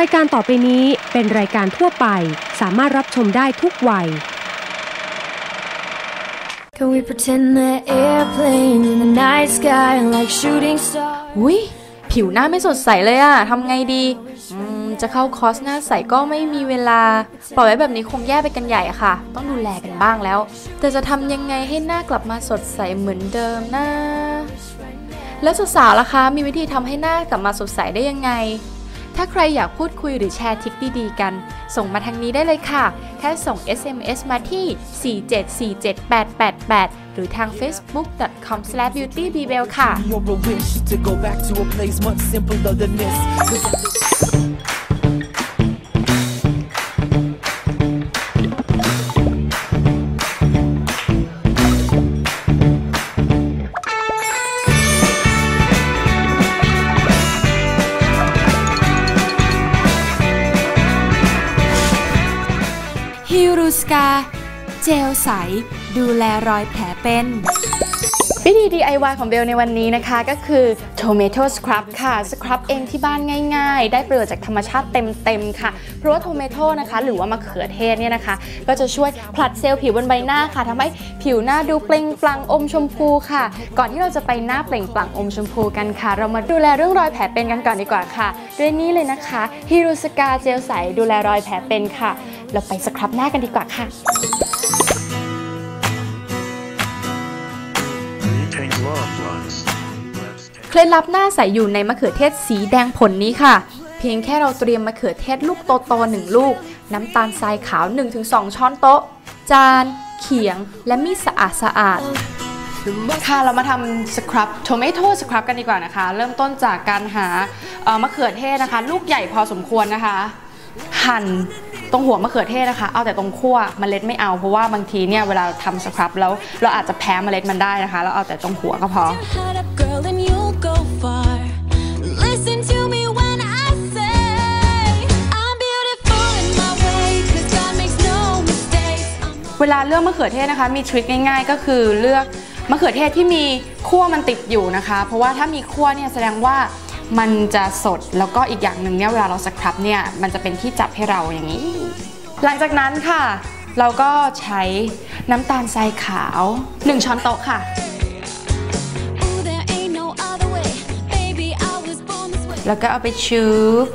รายการต่อไปนี้เป็นรายการทั่วไป สามารถรับชมได้ทุกวัย Can we pretend that airplanes in the night sky are like shooting stars? อุ้ยผิวหน้าไม่สดใสเลยอะทำไงดีอืมจะเข้าคอร์สหน้าใสก็ไม่มีเวลา ปล่อยไว้แบบนี้คงแย่ไปกันใหญ่อะค่ะ ต้องดูแลกันบ้างแล้ว แต่จะทำยังไงให้หน้ากลับมาสดใสเหมือนเดิมนะแล้วสาวๆล่ะคะ มีวิธีทำให้หน้ากลับมาสดใสได้ยังไง ถ้าใครอยากพูดคุยหรือแชร์ทริคดีๆกัน ส่งมาทางนี้ได้เลยค่ะ แค่ส่ง SMS มาที่ 4747888 หรือทาง facebook.com/beautybebel ค่ะ ฮิรูสกา เจลใส ดูแลรอยแผลเป็นวิธี DIY ของเบลในวันนี้นะคะก็คือ Tomato Scrub ค่ะสครับเองที่บ้านง่าย ๆ ได้ประโยชน์จากธรรมชาติเต็มๆค่ะ เพราะว่าโทเมโตนะคะ หรือว่ามะเขือเทศเนี่ยนะคะ ก็จะช่วยผลัดเซลล์ผิวบนใบหน้าค่ะทำให้ผิวหน้าดูเปล่งปลั่งอมชมพูค่ะ ก่อนที่เราจะไปหน้าเปล่งปลั่งอมชมพูกันค่ะ เรามาดูแลเรื่องรอยแผลเป็นกันก่อนดีกว่าค่ะ ด้วยนี่เลยนะคะฮิรุสกาเจลใสดูแลรอยแผลเป็นค่ะ เราไปสครับหน้ากันดีกว่าค่ะเคล็ดลับหน้าใสอยู่ในมะเขือเทศสีแดงผลนี้ค่ะ เพียงแค่เราเตรียมมะเขือเทศลูกโตๆหนึ่งลูก น้ำตาลทรายขาว 1-2 ช้อนโต๊ะ จาน เขียง และมีดสะอาดสะอาดค่ะเรามาทำสครับโทเมโต้สครับกันดีกว่านะคะ เริ่มต้นจากการหามะเขือเทศนะคะ ลูกใหญ่พอสมควรนะคะ หั่น ตรงหัวมะเขือเทศนะคะ เอาแต่ตรงขั้วเมล็ดไม่เอาเพราะว่าบางทีเนี่ยเวลาเราทำสครับแล้วเราอาจจะแพ้เมล็ดมันได้นะคะ เราเอาแต่ตรงหัวก็พอ Head up, girl, and you'll go far. Listen to me when I say I'm beautiful in my way, 'cause God makes no mistakes. I'm เวลาเลือกมะเขือเทศนะคะ มีทริคง่ายๆ ก็คือเลือกมะเขือเทศที่มีขั้วมันติดอยู่นะคะ เพราะว่าถ้ามีขั้วเนี่ยแสดงว่า มันจะสดแล้วก็อีกอย่างหนึ่งเนี่ยเวลาเราสครับเนี่ยมันจะเป็นที่จับให้เราอย่างนี้ หลังจากนั้นค่ะ เราก็ใช้น้ำตาลทรายขาว 1 ช้อนโต๊ะค่ะ Ooh, there ain't no other way. Baby, I was born this way. แล้วก็เอาไปชูบ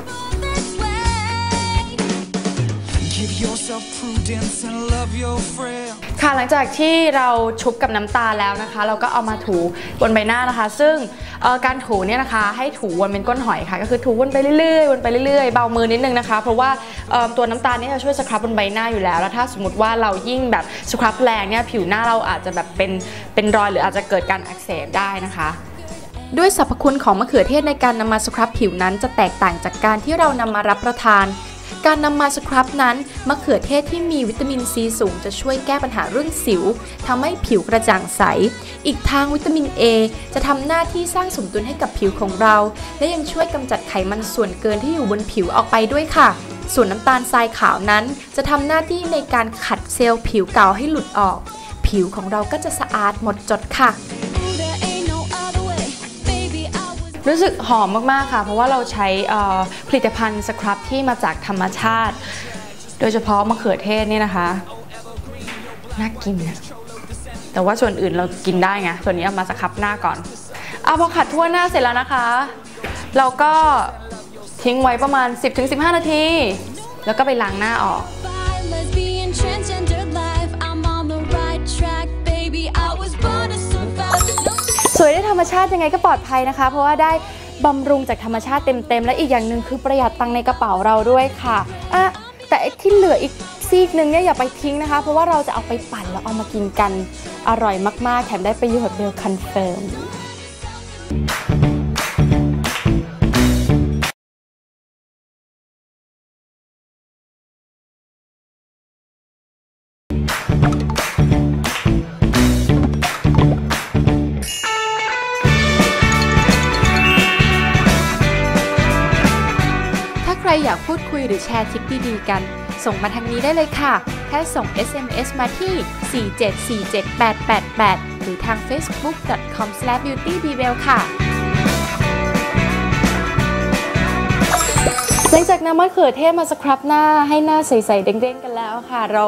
This ค่ะหลังจากที่เราชุบกับน้ำตาลแล้วนะคะ เราก็เอามาถูบนใบหน้านะคะ ซึ่งการถูเนี่ยนะคะ ให้ถูวนเป็นก้นหอยค่ะ ก็คือถูวนไปเรื่อยๆวนไปเรื่อยๆเบามือนิดนึงนะคะ เพราะว่าตัวน้ำตาลนี่จะช่วยสครับบนใบหน้าอยู่แล้วแล้ว ถ้าสมมติว่าเรายิ่งแบบสครับแรงเนี่ยผิวหน้าเราอาจจะแบบเป็นเป็นรอยหรืออาจจะเกิดการอักเสบได้นะคะด้วยสรรพคุณของมะเขือเทศในการนำมาสครับผิวนั้นจะแตกต่างจากการที่เรานำมารับประทาน การนำมาสครับนั้นมะเขือเทศที่มีวิตามินซีสูงจะช่วยแก้ปัญหาเรื่องสิวทำให้ผิวกระจ่างใส อีกทางวิตามิน A จะทำหน้าที่สร้างสมดุลให้กับผิวของเรา และยังช่วยกำจัดไขมันส่วนเกินที่อยู่บนผิวออกไปด้วยค่ะส่วนน้ำตาลทรายขาวนั้น จะทำหน้าที่ในการขัดเซลล์ผิวเก่าให้หลุดออก ผิวของเราก็จะสะอาดหมดจดค่ะ รู้สึกหอมมากๆค่ะ เพราะว่าเราใช้ผลิตภัณฑ์สครับที่มาจากธรรมชาติ โดยเฉพาะมะเขือเทศเนี่ยนะคะ น่ากินอะแต่ว่าส่วนอื่นเรากินได้ไงส่วนนี้เอามาสครับหน้าก่อนอะพอขัดทั่วหน้าเสร็จแล้วนะคะ เราก็ทิ้งไว้ประมาณ 10-15 นาที แล้วก็ไปล้างหน้าออก รรมชาติยังไงก็ปลอดภัยนะคะ เพราะว่าได้บำรุงจากธรรมชาติเต็มๆ และอีกอย่างหนึ่งคือประหยัดตังในกระเป๋าเราด้วยค่ะอะแต่ที่เหลืออีกซีกหนึ่งเนี่ยอย่าไปทิ้งนะคะ เพราะว่าเราจะเอาไปปั่นแล้วเอามากินกัน อร่อยมากๆ แถมได้ประโยชน์เบลคอนเฟิร์ม อยากพูดคุยหรือแชร์ทิปดีๆกัน ส่งมาทางนี้ได้เลยค่ะ แค่ส่ง SMS มาที่ 4747888 หรือทาง facebook.com/beautybebel ค่ะหลังจากนำมะเขือเทศมาสครับหน้าให้หน้าใสๆเด้งๆกันแล้วค่ะ เรา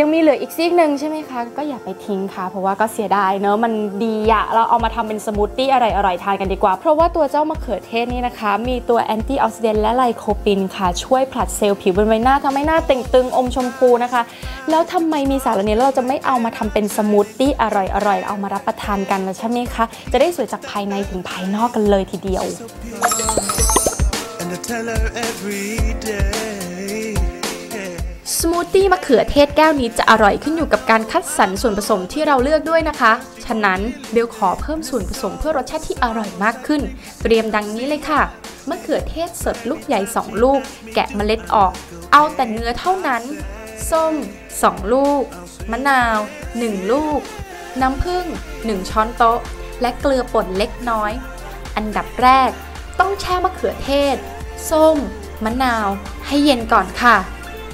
ยังมีเหลืออีกซีกหนึ่งใช่ไหมคะ ก็อย่าไปทิ้งค่ะ เพราะว่าก็เสียดายเนอะมันดีอะเราเอามาทำเป็นสมูทตี้อร่อยๆทานกันดีกว่า เพราะว่าตัวเจ้ามะเขือเทศนี่นะคะ มีตัวแอนตี้ออกซิเดนต์และไลโคปินค่ะ ช่วยผลัดเซลล์ผิวบนใบหน้าทำให้หน้าเต่งตึงอมชมพูนะคะ แล้วทำไมมีสารเหล่านี้เราจะไม่เอามาทำเป็นสมูทตี้อร่อยๆเอามารับประทานกันแล้วใช่ไหมคะ จะได้สวยจากภายในถึงภายนอกกันเลยทีเดียว and I tell her every day. สมูทตี้มะเขือเทศแก้วนี้จะอร่อยขึ้นอยู่กับการคัดสรรส่วนผสมที่เราเลือกด้วยนะคะ ฉะนั้นเบลขอเพิ่มส่วนผสมเพื่อรสชาติที่อร่อยมากขึ้น เตรียมดังนี้เลยค่ะ มะเขือเทศสดลูกใหญ่ 2 ลูก แกะเมล็ดออก เอาแต่เนื้อเท่านั้น ส้ม 2 ลูก มะนาว 1 ลูก น้ำผึ้ง 1 ช้อนโต๊ะ และเกลือป่นเล็กน้อย อันดับแรก ต้องแช่มะเขือเทศ ส้ม มะนาว ให้เย็นก่อนค่ะ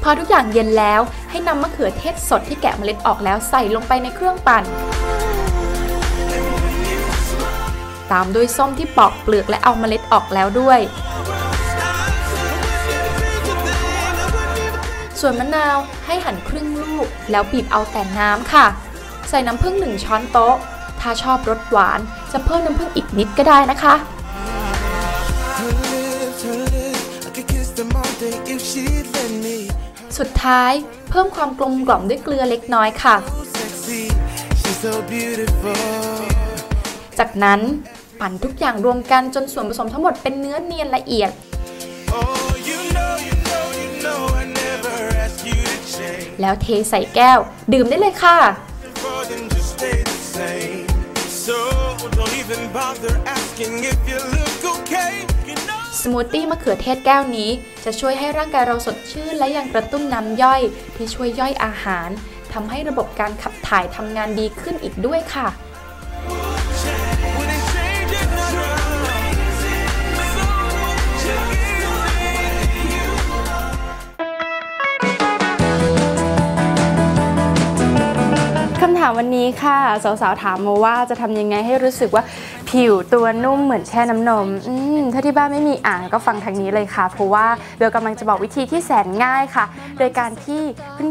พอทุกอย่างเย็นแล้ว ให้นำมะเขือเทศสดที่แกะเมล็ดออกแล้วใส่ลงไปในเครื่องปั่น ตามด้วยส้มที่ปอกเปลือกและเอาเมล็ดออกแล้วด้วย ส่วนมะนาวให้หั่นครึ่งลูก แล้วบีบเอาแต่น้ำค่ะ ใส่น้ำผึ้งหนึ่งช้อนโต๊ะ ถ้าชอบรสหวานจะเพิ่มน้ำผึ้งอีกนิดก็ได้นะคะ สุดท้ายเพิ่มความกลมกล่อมด้วยเกลือเล็กน้อยค่ะ จากนั้นปั่นทุกอย่างรวมกันจนส่วนผสมทั้งหมดเป็นเนื้อเนียนละเอียด แล้วเทใส่แก้ว ดื่มได้เลยค่ะ So don't even bother asking if you look okay. สมูทตี้มะเขือเทศแก้วนี้ จะช่วยให้ร่างกายเราสดชื่นและยังกระตุ้นน้ำย่อย ที่ช่วยย่อยอาหารทำให้ระบบการขับถ่ายทำงานดีขึ้นอีกด้วยค่ะคำถามวันนี้ค่ะ สาวๆ ถามมาว่าจะทำยังไงให้รู้สึกว่า ผิวตัวนุ่มเหมือนแช่น้ำนมอืมถ้าที่บ้านไม่มีอ่างก็ฟังทางนี้เลยค่ะ เพราะว่าเบลกำลังจะบอกวิธีที่แสนง่ายค่ะ โดยการที่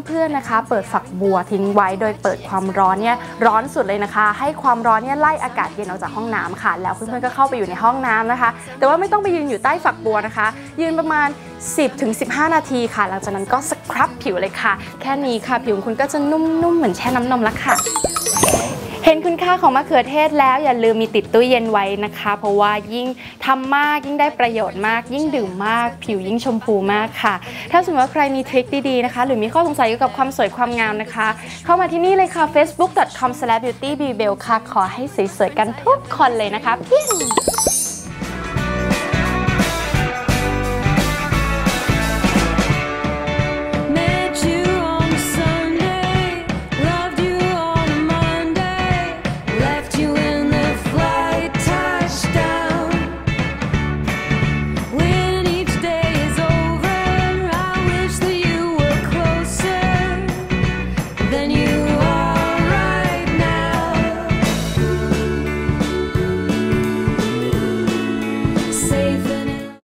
เพื่อนๆนะคะ เปิดฝักบัวทิ้งไว้ โดยเปิดความร้อนเนี่ยร้อนสุดเลยนะคะ ให้ความร้อนเนี่ยไล่อากาศเย็นออกจากห้องน้ำค่ะ แล้วเพื่อนๆก็เข้าไปอยู่ในห้องน้ำนะคะ แต่ว่าไม่ต้องไปยืนอยู่ใต้ฝักบัวนะคะ ยืนประมาณ 10-15 นาทีค่ะ หลังจากนั้นก็สครับผิวเลยค่ะ แค่นี้ค่ะ ผิวของคุณก็จะนุ่มๆเหมือนแช่น้ำนมแล้วค่ะ เห็นคุณค่าของมะเขือเทศแล้วอย่าลืมมีติดตู้เย็นไว้นะคะ เพราะว่ายิ่งทำมากยิ่งได้ประโยชน์มาก ยิ่งดื่มมาก ผิวยิ่งชมพูมากค่ะ ถ้าสมมติว่าใครมีทริคดีๆนะคะ หรือมีข้อสงสัยเกี่ยวกับความสวยความงามนะคะ เข้ามาที่นี่เลยค่ะ facebook.com/beautybebel ค่ะ ขอให้สวยๆกันทุกคนเลยนะคะเพียง